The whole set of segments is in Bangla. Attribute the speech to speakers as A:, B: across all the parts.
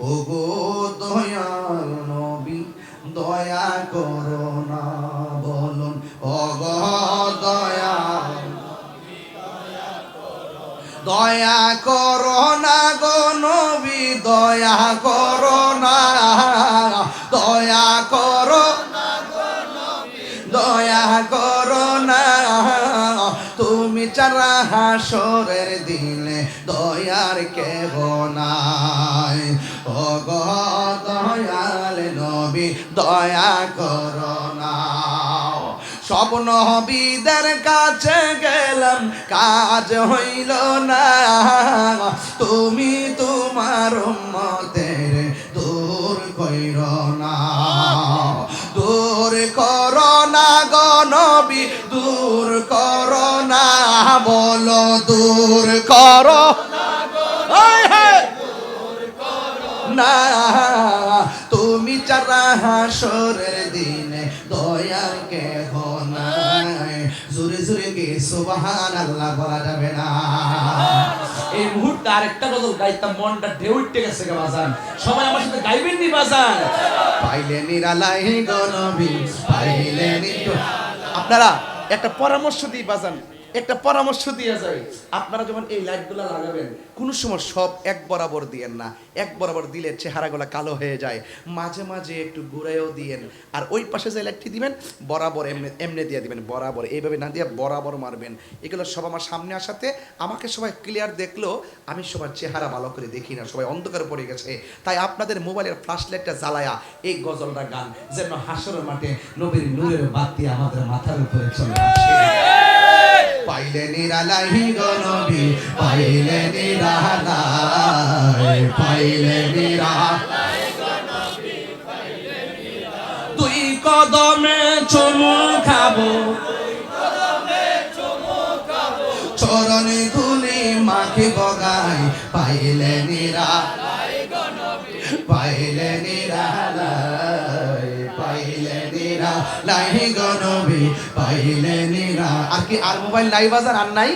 A: ওগো দয়াল নবী, দয়া করো না বলুন, ওগো দয়াল দয়া করো না গো নবী, দয়া করো না, দয়া করো দয়া করো না, তুমি চারা হাসরের দিলে দয়ার কেহ নাই। দয়াল নবী, দয়া করো না সব নবীদের কাছে গেলাম, কাজ হইল না। তুমি তোমার উম্মতের দূর কইর না। দূর করো না গো নবী, দূর করো না, বলো দূর করো ওই হে! না। তুমি চারা হাসরের দিনে দয়ার কেহ নাই। জোরে জোরে গে সুবহান আল্লাহ বলা যাবে না।
B: এই মুহূর্তে আরেকটা গজল গাইতাম মনটা ঢেউ উঠতে গেছে গে বাজান। সবাই আমার সাথে গাইবেন নি বাজান?
A: পাইলে নিরালাই গনবি পাইলে
B: আপনারা একটা পরামর্শ দিই বাজান। একটা পরামর্শ দিয়ে যাই। আপনারা যখন এই লাইটগুলো লাগাবেন,
A: কোনো সময় সব এক বরাবর দিয়েন না। এক বরাবর দিলে চেহারাগুলো কালো হয়ে যায়। মাঝে মাঝে একটু ঘুরেও দিয়েন। আর ওই পাশে যে লাইটটি দিবেন, বরাবর এমনি এমনি দিয়ে দিবেন, বরাবর। এইভাবে না দিয়ে বরাবর মারবেন। এগুলো সব আমার সামনে আসাতে আমাকে সবাই ক্লিয়ার দেখল, আমি সবার চেহারা ভালো করে দেখি না। সবাই অন্ধকার পড়ে গেছে। তাই আপনাদের মোবাইলের ফ্ল্যাশ লাইটটা জ্বালায়া এই গজলটা গান, যেন হাসরের মাঠে নবীর নূরের বাতি আমাদের মাথার উপরে চলে আসে। পাইলে নিরালাই গনবি পাইলে নিরালাই, পাইলে নিরা
B: দুই কদমে চুমু খাব
A: চরণে ধুলি মাখি বগাই, পাইলে নিরা পাইলে নিরালাই লাই গনবি, পাইলে নিরা। আর কি, আর মোবাইল নাই বাজার, আর নাই?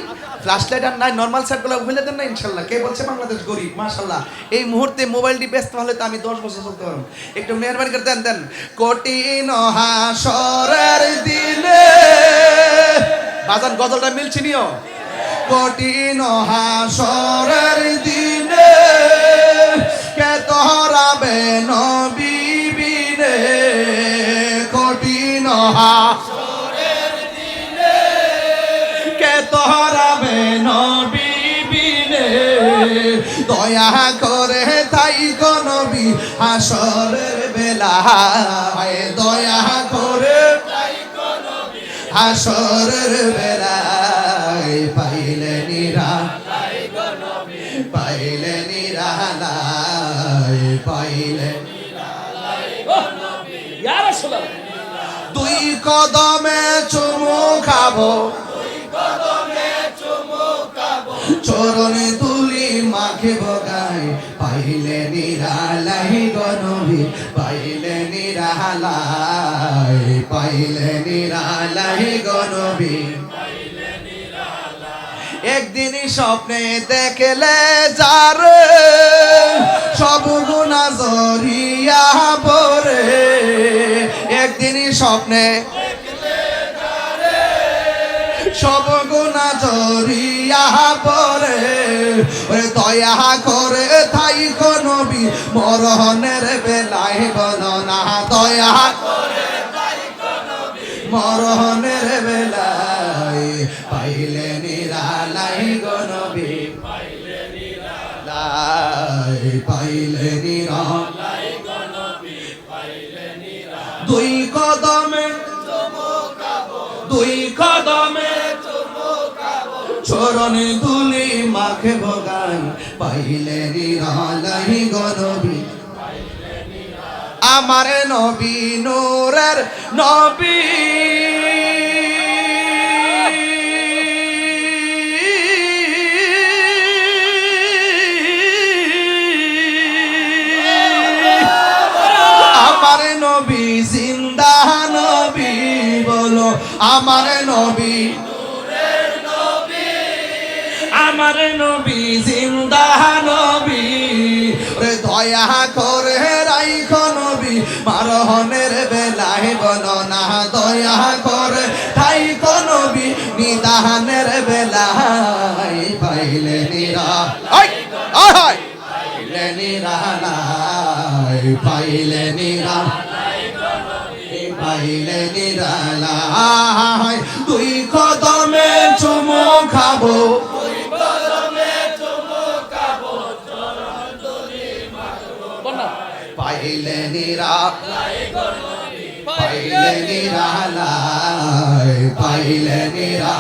A: আর নাই নর্মাল সেটগুলো ফেলে দেন না ইনশাল্লাহ। কে বলছে বাংলাদেশ গরিব? মাশাল্লাহ। এই মুহূর্তে মোবাইলটি ব্যস্ত হলে তো আমি দশ বছর চলতে একটু মেহরবানি করে দেন দেন। কঠিন হাসরের দিনে বাজান গজলটা মিলছি নিও। কঠিন হাসরের দিনে কে তোরাবে নবীবিনে দিনে কে তোরাবে নবীবিনে দয়া করে তাই নবী, হাসরের বেলায় দয়া করে হাসরের বেলায় পাইলে নিরা পাইলে নিরালায়, পাইলে
B: ইয়া রাসূলুল্লাহ
A: দুই কদমে চুমু খাব। চরণে তুলি মাখে বগাই পাইলে নিরালাই গনবি পাইলে নিরালাই পাইলে নিরালাই গনবি একদিন স্বপ্নে দেখলে যার, সব গুণা জরিয়া পরে একদিন স্বপ্নে। সব গুণা জরিয়া পরে ওরে দয়া করে তাই নবী, মরহনের বেলায় বলো না দয়া মরহনের বেলায় পাইলে নিরালাই গনবী পাইলে নিরালাই, পাইলে নিরা চরণে তুলি মাখে ভগান পাইলে নিরালাই গনবী আমার নবী নূরের নবী। আমার নবী জিন্দা নবী বলো, আমার নবী আমার নবী জিন্দা নবী। রে দয়া করে রাইখ নবী মারহনের বেলায় বলো না দয়া করে রাইখ নবী নিদানের বেলায় পাইলে নিরা পাইলে নিরালায় পাইলে নিরা পাইলে নিরালায় দুই কদমে চুমু খাব। পাইলে নিরা পাইলে নিরালায় পাইলে নিরা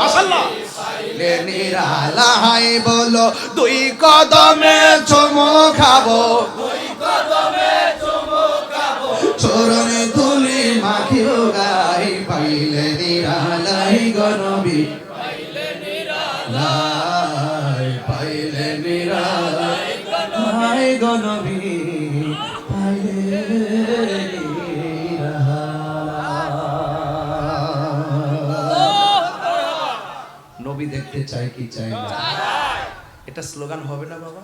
A: মাশাআল্লাহ। পাইলে নিরালায় বলো দুই কদমে চুমু খাব। চরণে তুলি মাখিও গাই পাইলে নিরালাই গনবি দেখতে চাই কি চাই না এটা স্লোগান হবে না বাবা?